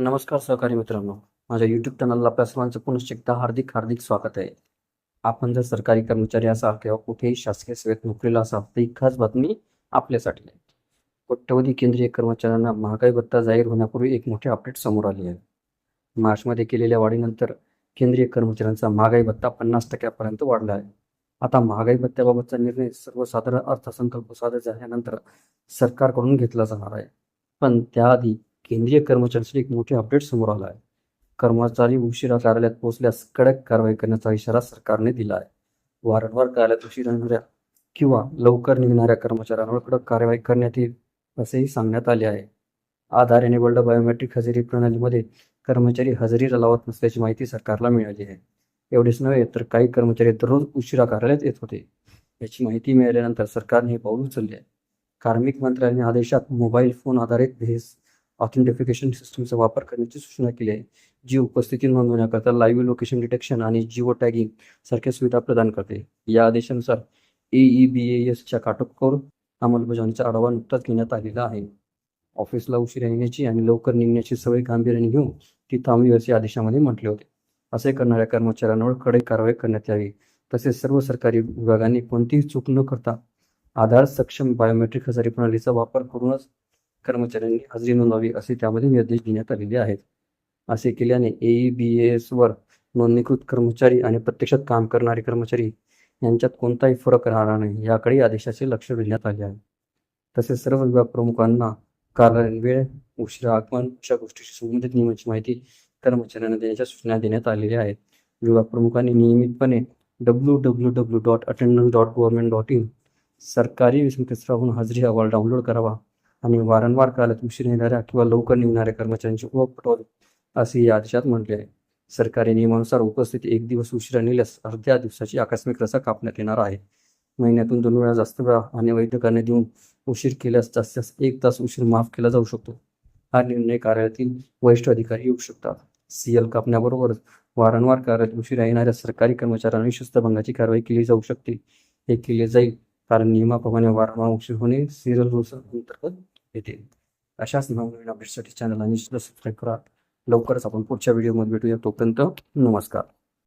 नमस्कार सहकारी मित्रांनो. माझ्या यूट्यूब चॅनलला आपल्या सर्वांचं पुनश्च एकदा हार्दिक हार्दिक स्वागत आहे. आपण जर सरकारी कर्मचारी असाल किंवा कुठेही शासकीय सेवेत नोकरीला असाल तर ही खास बातमी आपल्यासाठी आहे. कोट्यवधी केंद्रीय कर्मचाऱ्यांना महागाई भत्ता जाहीर होण्यापूर्वी एक मोठी अपडेट समोर आली आहे. मार्चमध्ये केलेल्या वाढीनंतर केंद्रीय कर्मचाऱ्यांचा महागाई भत्ता पन्नास टक्क्यापर्यंत वाढला आहे. आता महागाई भत्त्याबाबतचा निर्णय सर्वसाधारण अर्थसंकल्प सादर झाल्यानंतर सरकारकडून घेतला जाणार आहे. पण त्याआधी केंद्रीय कर्मचाऱ्यांसाठी एक मोठे अपडेट समोर आला आहे कर्मचारी उशिरा कार्यालयात पोहोचल्यास कडक कारवाई करण्याचा इशारा सरकारने दिला आहे वारंवार कार्यालयात उशिरा येणाऱ्या किंवा लवकर निघणाऱ्या कर्मचाऱ्यांवर कडक कारवाई करण्यात येईल असेही सांगण्यात आले आहे. आधार एनेबल्ड बायोमेट्रिक हजेरी प्रणालीमध्ये कर्मचारी हजेरी लावत नसल्याची माहिती सरकारला मिळाली आहे. एवढेच नव्हे तर काही कर्मचारी दररोज उशिरा कार्यालयात येत होते. याची माहिती मिळाल्यानंतर सरकारने हे पाऊल उचलले आहे. कार्मिक मंत्रालयाने आदेशात मोबाईल फोन आधारित भेस ऑथेंटिफिकेशन सिस्टमचा वापर करण्याची सूचना केली आहे. जी उपस्थिती नोंदवण्याकरता लाईव्ह लोकेशन डिटेक्शन आणि जिओ टॅगिंग सारख्या सुविधा प्रदान करते. या आदेशानुसार ई बी एसच्या काटकोर अंमलबजावणीचा आढावा नुकताच घेण्यात आलेला आहे. ऑफिसला उशिरा येण्याची आणि लवकर निघण्याची सवय गांभीर्याने घेऊन ती थांबवी असे आदेशामध्ये म्हटले होते. असे करणाऱ्या कर्मचाऱ्यांवर कडक कारवाई करण्यात यावी. तसेच सर्व सरकारी विभागांनी कोणतीही चूक न करता आधार सक्षम बायोमेट्रिक हजारी प्रणालीचा वापर करूनच कर्मचाऱ्यांनी हजेरी नोंदवावी असे त्यामध्ये निर्देश देण्यात आलेले आहेत. असे केल्याने एई बी एसवर नोंदणीकृत कर्मचारी आणि प्रत्यक्षात काम करणारे कर्मचारी यांच्यात कोणताही फरक राहणार नाही याकडे आदेशाचे लक्ष देण्यात आले आहे. तसेच सर्व विभाग प्रमुखांना कार्यालयीन वेळ उशिरा आगमन अशा गोष्टीशी संबंधित नियमांची माहिती कर्मचाऱ्यांना देण्याच्या सूचना देण्यात आलेल्या आहेत. विभाग प्रमुखांनी नियमितपणे W W W dot attendance dot government dot in सरकारी विसंकेतस्थळाहून हजेरी अहवाल डाउनलोड करावा. आणि वारंवार कार्यालयात उशीर येणाऱ्या किंवा लवकर निघणाऱ्या कर्मचाऱ्यांची ओळख पटवावी असे या आदेशात म्हटले आहे. सरकारी नियमानुसार उपस्थिती एक दिवस उशिरा नेल्यास अर्ध्या दिवसाची आकस्मिक रसा कापण्यात येणार आहे. महिन्यातून दोन वेळा जास्त वेळा आणि वैद्यकाने देऊन उशीर केल्यास जास्त एक तास उशीर माफ केला जाऊ शकतो. हा निर्णय कार्यालयातील वरिष्ठ अधिकारी येऊ शकतात. सीएल कापण्याबरोबरच वारंवार कार्यालयात उशिरा येणाऱ्या सरकारी कर्मचाऱ्यांनी शिस्तभंगाची कारवाई केली जाऊ शकते. हे केले जाईल कारण नियमाप्रमाणे वारंवार उशीर होणे सिरियल रूल्स अंतर्गत येते. अशाच नवनवीन अपडेटसाठी चॅनलला निश्चित सबस्क्राईब करा. लवकरच आपण पुढच्या व्हिडिओमध्ये भेटूया. तोपर्यंत नमस्कार.